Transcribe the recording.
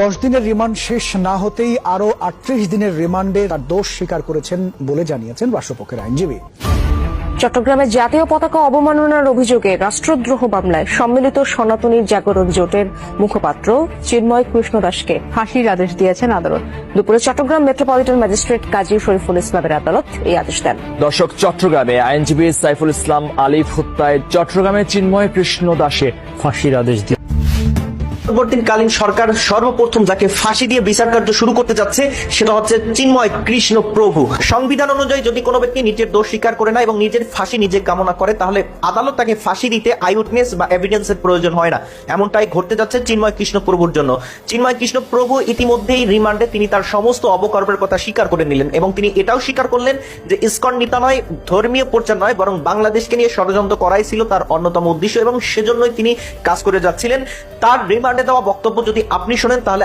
দশ দিনের রিমান্ড শেষ না হতেই আরও আটত্রিশ দিনের রিমান্ডে তার দোষ স্বীকার করেছেন বলে জানিয়েছেন রাষ্ট্রপক্ষের আইনজীবী। চট্টগ্রামে জাতীয় পতাকা অবমাননার অভিযোগে রাষ্ট্রদ্রোহ মামলায় সম্মিলিত সনাতনী জাগরণ জোটের মুখপাত্র চিন্ময় কৃষ্ণ দাসকে ফাঁসির আদেশ দিয়েছেন আদালত। দুপুরে চট্টগ্রাম মেট্রোপলিটন ম্যাজিস্ট্রেট কাজী শরীফুল ইসলামের আদালত এই আদেশ দেন। দর্শক চট্টগ্রামে আইনজীবী সাইফুল ইসলাম আলিফ হত্যায় চট্টগ্রামে চিন্ময় কৃষ্ণ দাসে ফাঁসির আদেশ দিয়ে পরবর্তীকালীন সরকার সর্বপ্রথম যাকে ফাঁসি দিয়ে বিচার কার্য শুরু করতে যাচ্ছে, সেটা হচ্ছে চিন্ময় কৃষ্ণ প্রভু। সংবিধান অনুযায়ী যদি কোনো ব্যক্তি নিজের দোষ স্বীকার করে না এবং নিজের ফাঁসি নিজে কামনা করে, তাহলে আদালত তাকে ফাঁসি দিতে আই উইটনেস বা এভিডেন্সের প্রয়োজন হয় না। এমনটাই ঘটতে যাচ্ছে চিন্ময় কৃষ্ণ প্রভুর জন্য। চিন্ময় কৃষ্ণ প্রভু ইতিমধ্যেই রিমান্ডে তিনি তার সমস্ত অবকর্মের কথা স্বীকার করে নিলেন এবং তিনি এটাও স্বীকার করলেন যে ইস্কন নিতা নয় ধর্মীয় প্রচার নয়, বরং বাংলাদেশকে নিয়ে ষড়যন্ত্র করাই ছিল তার অন্যতম উদ্দেশ্য এবং সেজন্যই তিনি কাজ করে যাচ্ছিলেন। তার রিমান্ডে দেওয়া বক্তব্য যদি আপনি শোনেন তাহলে